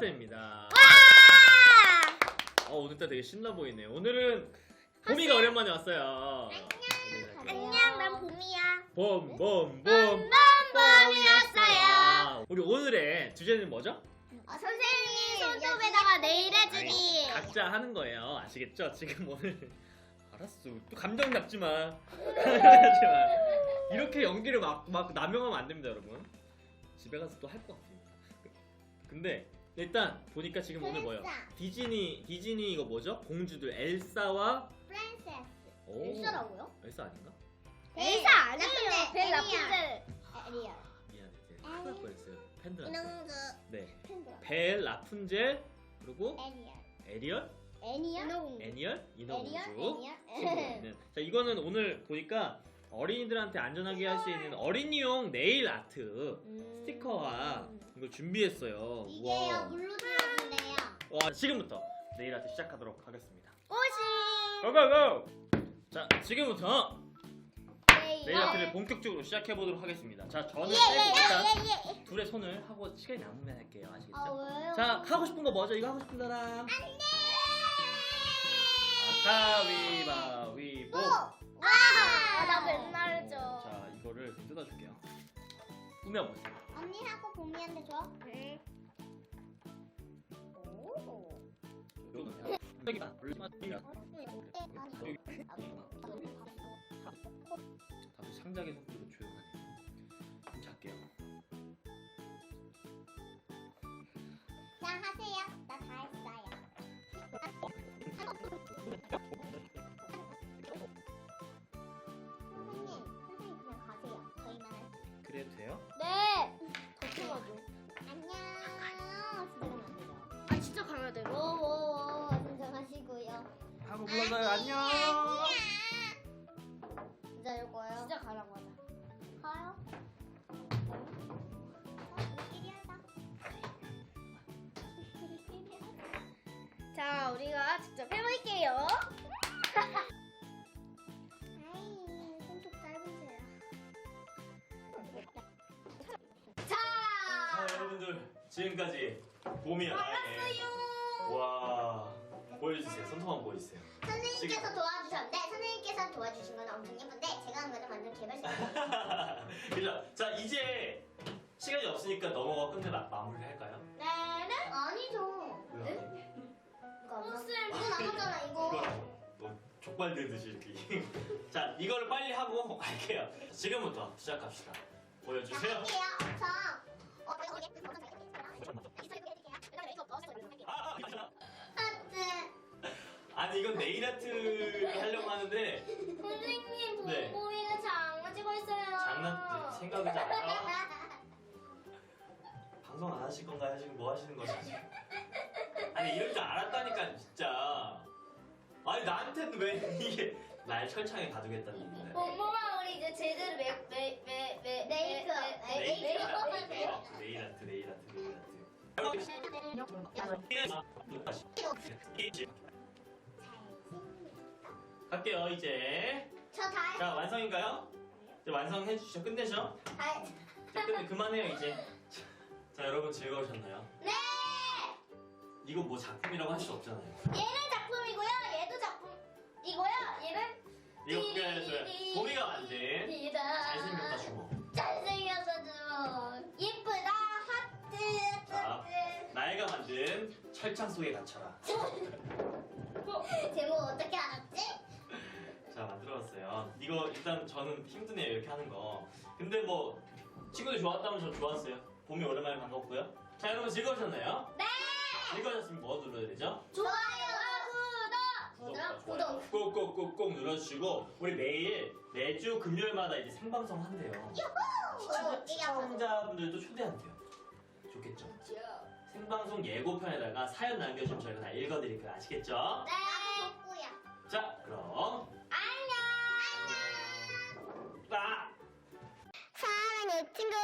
쌤입니다. 어, 오늘따라 되게 신나 보이네. 오늘은 봄이가 오랜만에 왔어요. 안녕, 난 봄이야. 봄, 봄, 봄. 봄이었어요. 우리 오늘의 주제는 뭐죠? 어, 선생님 손톱에다가 네일 해주기. 각자 하는 거예요. 아시겠죠? 지금 오늘 알았어. 또 감정 잡지 마. 잡지 마. 이렇게 연기를 막, 막 남용하면 안 됩니다, 여러분. 집에 가서 또 할 것 같습니다. 근데 일단 보니까 지금 오늘 뭐예요? 엘사. 디즈니 디즈니 이거 뭐죠? 공주들 엘사와 프린세스. 오, 엘사라고요? 엘사 아닌가? 엘사 아니에요. 벨 라푼젤. 에리얼. 미안해, 제가 큰일 날 뻔했어요. 팬들한테. 이놈그 네, 팬들. 벨, 라푼젤 그리고 에리얼. 에리얼, 애니얼? 인어공주. 애니얼, 인어공주. 에리얼? 네. 자 이거는 오늘 보니까 어린이들한테 안전하게 할 수 있는 어린이용 네일 아트 스티커와 이걸 준비했어요. 이게요 우와. 물로 들어주네요. 와 지금부터 네일 아트 시작하도록 하겠습니다. 꽃이. 고고고! 자 지금부터 네일. 네일 아트를 본격적으로 시작해 보도록 하겠습니다. 자 저는 예, 빼고 예, 일단 예, 예. 둘의 손을 하고 시간이 남으면 할게요. 아시겠죠? 아, 왜요? 자 하고 싶은 거 뭐죠? 이거 하고 싶은 사람. 안돼. 가위바위 꾸며보세요. 언니하고 봄이한테 줘. 응. 오. 이거는 여기다 올리마야. 다들 상작의 속도로 조용하네. 좀 작게요. 자 하세요. 나 다. 돼요? 네. 걱정하죠. 안녕. 진짜 안 되죠? 아 진짜 가면 돼. 오오오 진정하시고요. 하고 불러서요. 안녕. 진짜 할 거예요? 진짜 가라고 하자. 가요? 자, 우리가 직접 해볼게요. 지금까지 봄이야 나에게 와 보여주세요. 손톱 한번 보여주세요. 선생님께서 도와주셨는데 선생님께서 도와주신 건 엄청 예쁜데 제가 한 거는 완전 개발사. 그죠? 자 이제 시간이 없으니까 넘어가 끝내 마, 마무리 할까요? 네네? 아니죠. 왜? 이거 안 나. 쌤. 이거 남았잖아 이거. 이거라고 너 족발 들듯이 이렇게 자 이거를 빨리 하고 갈게요 지금부터 시작합시다 자, 보여주세요 할게요. 저. 어, 이거 이게 어떤 거 아, 아, 괜찮아. 아니 이건 네일 아트를 하려고 하는데 선생님, 네. 봄봄이가 장난치고 있어요. 장난 생각이 잘 안 방송 안 하실 건가요? 지금 뭐 하시는 거죠? 아니 이럴 줄 알았다니까 진짜 아니 나한테는 왜 이게 날 철창에 가두겠다는 얘기인데 봄봄아, 갈게요 이제 저다 자 완성인가요? 이제 완성해 주시죠 끝내죠? 다자 끝내 그만해요 이제 자 여러분 즐거우셨나요? 네! 이거 뭐 작품이라고 할 수 없잖아요 얘는 작품이고요. 얘도 작품이고요. 얘는 이거 그게 아니라 봄이가 만든 만든 철창 속에 갇혀라 제목 어떻게 알았지? 자 만들어봤어요 이거 일단 저는 힘드네요 이렇게 하는 거 근데 뭐 친구들 좋았다면 저 좋았어요 봄이 오랜만에 반갑고요 자 여러분 즐거우셨나요? 네. 즐거우셨으면 뭐 눌러야 되죠? 좋아요. 구독. 구독. 구독. 꼭꼭꼭꼭 눌러주시고 우리 매일 매주 금요일마다 이제 생방송 한대요 유후. 시청자분들도 초대한대요 좋겠죠? 생방송 예고편에다가 사연 남겨주시면 저희가 다 읽어드릴 거예요 아시겠죠? 네. 나도 덕구야. 자 그럼 안녕. 빠! 사랑의 친구